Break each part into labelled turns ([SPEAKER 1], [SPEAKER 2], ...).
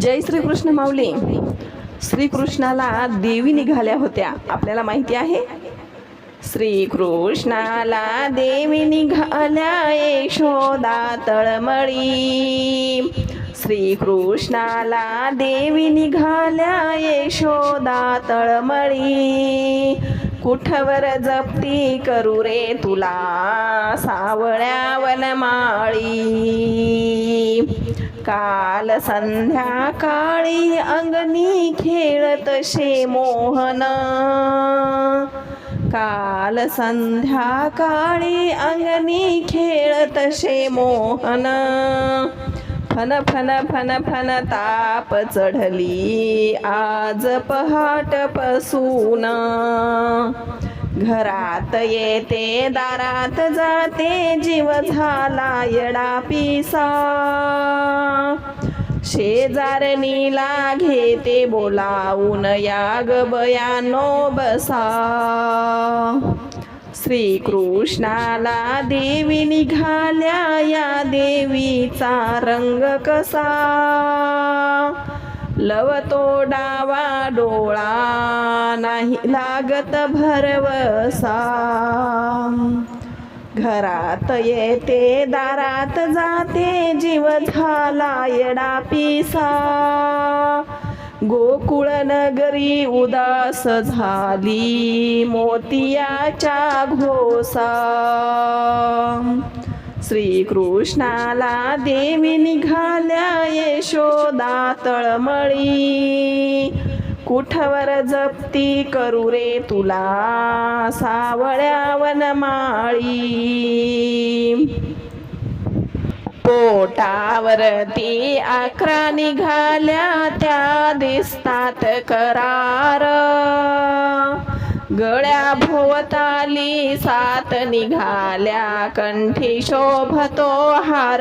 [SPEAKER 1] जय श्रीकृष्ण माऊली. श्रीकृष्णाला देवी निघाल्या होत्या. आपल्याला माहिती आहे? श्रीकृष्णाला देवी निघाल्या यशोदा तळमळी. श्रीकृष्णाला देवी निघाल्या यशोदा तळमळी. कुठवर जप्ती करू रे तुला सावळ्या वनमाळी काल संध्याकाळी अंगणी खेळत शे मोहन. काल संध्याकाळी अंगणी खेळत शे मोहन. फन फन फन फन ताप चढली आज पहाट पसून घरात येते दारात जाते जीव झाला येडा पिसा. शेजारणीला घेते बोलावून या बयानो बसा. श्रीकृष्णाला देवी निघाल्या या देवीचा रंग कसा? लवतो डावा डोळा नाही लागत भरवसा. घरात येते दारात जाते जीव झाला येडा पिसा. गोकुळ नगरी उदास झाली मोतियाच्या घोसा. श्रीकृष्णाला देवी निघाल्या यशोदा तळमळी. कुठवर जप्ती करू रे तुला सावळ्या वनमाळी पोटावरती अकरा निघाल्या त्या दिसतात करार. गळ्या भोवताली सात निघाल्या कंठी शोभतो हार.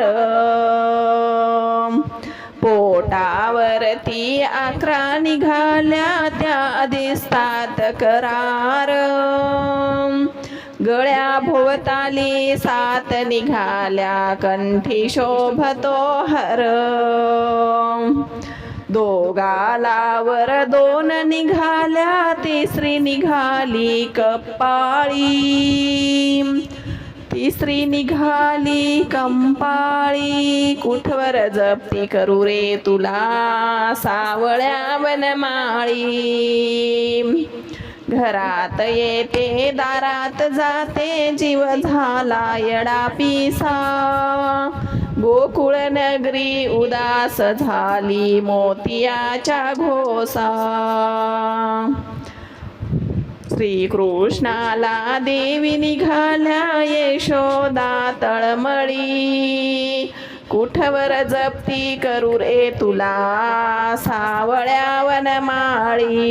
[SPEAKER 1] पोटावरती अकरा निघाल्या त्या दिसतात करार. गळ्या भोवताली सात निघाल्या कंठी शोभतो हर. दोगालावर दोन निघाल्या तिसरी निघाली कपाळी. तिसरी निघाली कंपाळी. कुठवर जप्ती करू रे तुला? सावळ्या वनमाळी घरात येते दारात जाते जीव झाला येडा पिसा. गोकुळ नगरी उदास झाली मोतियाच्या घोसा. श्रीकृष्णाला देवी निघाल्या यशोदा तळमळी. कुठवर जप्ती करू रे तुला? सावळ्या वनमाळी